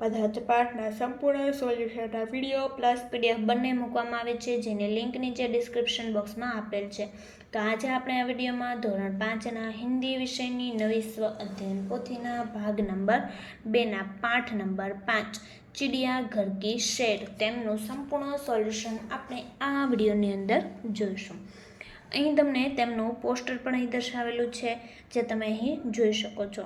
બધા જ પાઠના સંપૂર્ણ સોલ્યુશનના વીડિયો પ્લસ પીડીએફ બંને મૂકવામાં આવે છે, જેની લિંક નીચે ડિસ્ક્રિપ્શન બોક્સમાં આપેલ છે. તો આજે આપણે આ વિડીયોમાં ધોરણ પાંચના હિન્દી વિષયની નવી સ્વ અધ્યયન પોથીના ભાગ નંબર બેના પાઠ નંબર પાંચ, ચિડિયા ઘર શેર તેમનું સંપૂર્ણ સોલ્યુશન આપણે આ વિડીયોની અંદર જોઈશું. અહીં તમને તેમનું પોસ્ટર પણ અહીં દર્શાવેલું છે, જે તમે અહીં જોઈ શકો છો.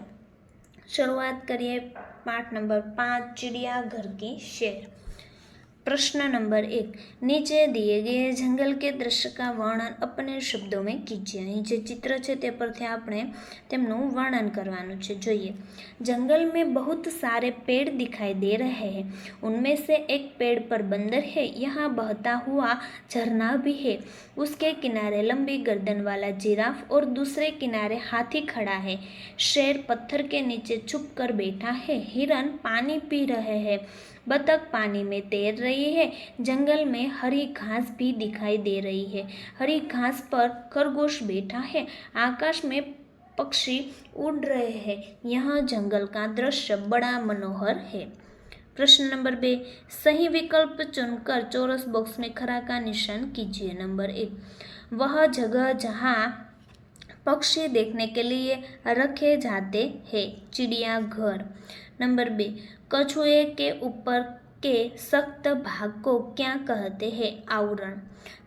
શરૂઆત કરીએ પાઠ નંબર પાંચ ચિડિયાઘર કી શેર. प्रश्न नंबर एक नीचे दिए गए जंगल के दृश्य का वर्णन अपने शब्दों में कीजिए અહીં જે ચિત્ર છે તે પરથી આપણે તેમનું વર્ણન કરવાનું છે જોઈએ जंगल में बहुत सारे पेड़ दिखाई दे रहे हैं उनमें से एक पेड़ पर बंदर है यहाँ बहता हुआ झरना भी है उसके किनारे लंबी गर्दन वाला जिराफ और दूसरे किनारे हाथी खड़ा है शेर पत्थर के नीचे छुप कर बैठा है हिरन पानी पी रहे हैं बतख पानी में तैर रही है। जंगल में हरी घास भी दिखाई दे रही है। हरी घास पर खरगोश बैठा है। आकाश में पक्षी उड़ रहे हैं। यह जंगल का दृश्य बड़ा मनोहर है। प्रश्न नंबर बे, सही विकल्प चुनकर चौरस बॉक्स में खरा का निशान कीजिए। नंबर एक वह जगह जहाँ पक्षी देखने के लिए रखे जाते हैं चिड़िया घर नंबर बी, कछुए के ऊपर के सख्त भाग को क्या कहते हैं? आवरण।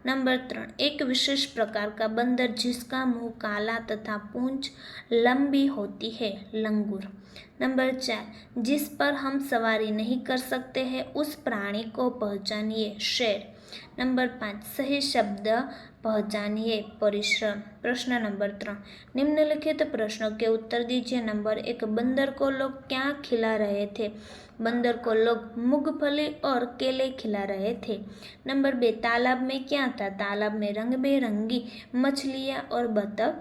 नंबर तीन, एक विशेष प्रकार का बंदर जिसका मुँह काला तथा पूंछ लंबी होती है, लंगूर। नंबर चार, जिस पर हम सवारी नहीं कर सकते हैं, उस प्राणी को पहचानिए, शेर। नंबर पाँच, सही शब्द पहचानिए। परिश्रम, प्रश्न नंबर तीन, निम्नलिखित प्रश्नों के उत्तर दीजिए। नंबर एक, बंदर को लोग क्या खिला रहे थे? बंदर को लोग मूंगफली और केले खिला रहे थे। नंबर बे, तालाब में क्या था? तालाब में रंग बेरंगी मछलियाँ और बतख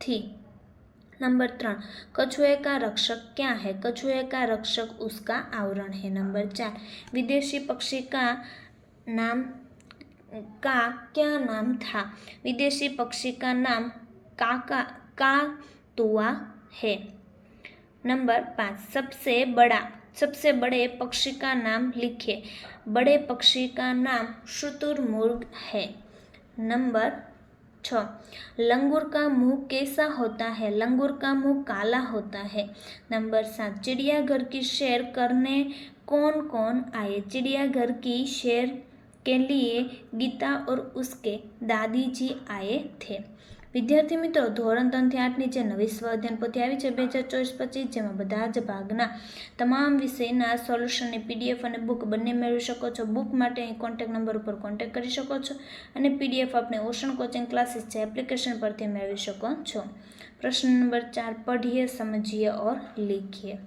थी। नंबर तीन, कछुए का रक्षक क्या है? कछुए का रक्षक उसका आवरण है। नंबर चार, विदेशी पक्षी का नाम का क्या नाम था? विदेशी पक्षी का नाम काका का तुआ है। नंबर पाँच, सबसे बड़ा, सबसे बड़े पक्षी का नाम लिखिए बड़े पक्षी का नाम शुतुरमुर्ग है। नंबर छ, लंगूर का मुँह कैसा होता है? लंगूर का मुँह काला होता है। नंबर सात, चिड़ियाघर की शेर करने कौन कौन आए? चिड़ियाघर की शेर के लिए गीता और उसके दादी जी आए थे વિદ્યાર્થી મિત્રો ધોરણ ત્રણથી આઠની જે નવી સ્વ અધ્યયન પોથી આવી છે બે હજાર ચોવીસ પચીસ જેમાં બધા જ ભાગના તમામ વિષયના સોલ્યુશનની પીડીએફ અને બુક બંને મેળવી શકો છો બુક માટે અહીં કોન્ટેક્ટ નંબર ઉપર કોન્ટેક્ટ કરી શકો છો અને પીડીએફ આપણે ઓશન કોચિંગ ક્લાસીસ છે એપ્લિકેશન પરથી મેળવી શકો છો પ્રશ્ન નંબર ચાર પઢીએ સમજીએ ઓર લીખીએ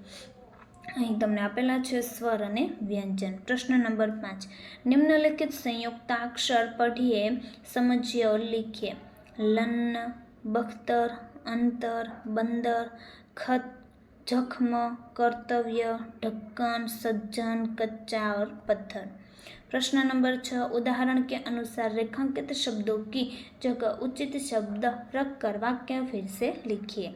અહીં તમને આપેલા છે સ્વર અને વ્યંજન. પ્રશ્ન નંબર પાંચ. નિમ્નલિખિત સંયુક્તાક્ષર પઢીએ સમજ્ય લીખીએ. લન્ન બખ્તર, અંતર, બંદર, ખત, જખમ, કર્તવ્ય, ઢક્કન, સજ્જન, કચ્ચા પથ્થર. प्रश्न नंबर छः, उदाहरण के अनुसार रेखांकित शब्दों की जगह उचित शब्द रख कर वाक्य फिर से लिखिए।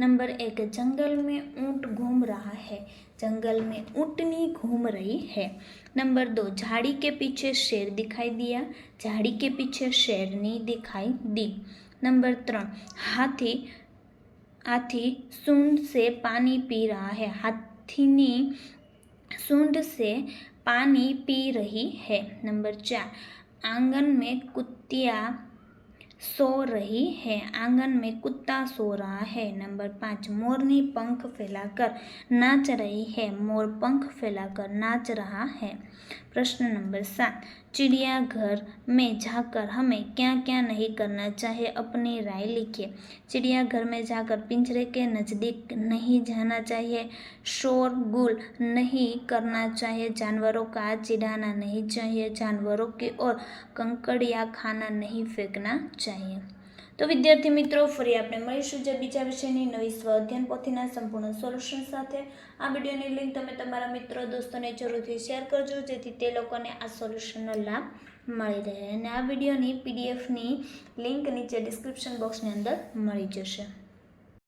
नंबर एक, जंगल में ऊँट घूम रहा है। जंगल में ऊँटनी घूम रही है। नंबर दो, झाड़ी के पीछे शेर दिखाई दिया। झाड़ी के पीछे शेरनी दिखाई दी। नंबर तीन, हाथी हाथी सूंड से पानी पी रहा है। हाथीनी सूंड से पानी पी रही है। नंबर चार आँगन में कुत्तिया सो रही है। आँगन में कुत्ता सो रहा है। नंबर पाँच, मोरनी पंख फैलाकर नाच रही है। मोर पंख फैलाकर नाच रहा है। प्रश्न नंबर सात, चिड़ियाघर में जाकर हमें क्या क्या नहीं करना चाहिए? अपनी राय लिखिए। चिड़ियाघर में जाकर पिंजरे के नज़दीक नहीं जाना चाहिए। शोर गुल नहीं करना चाहिए। जानवरों का चिढ़ाना नहीं चाहिए। जानवरों की ओर कंकड़ या खाना नहीं फेंकना चाहिए તો વિદ્યાર્થી મિત્રો ફરી આપણે મળીશું જે બીજા વિષયની નવી સ્વ અધ્યયન પોથીના સંપૂર્ણ સોલ્યુશન સાથે આ વિડીયોની લિંક તમે તમારા મિત્રો દોસ્તોને જરૂરથી શેર કરજો જેથી તે લોકોને આ સોલ્યુશનનો લાભ મળી રહે અને આ વિડીયોની પીડીએફની લિંક નીચે ડિસ્ક્રિપ્શન બોક્સની અંદર મળી જશે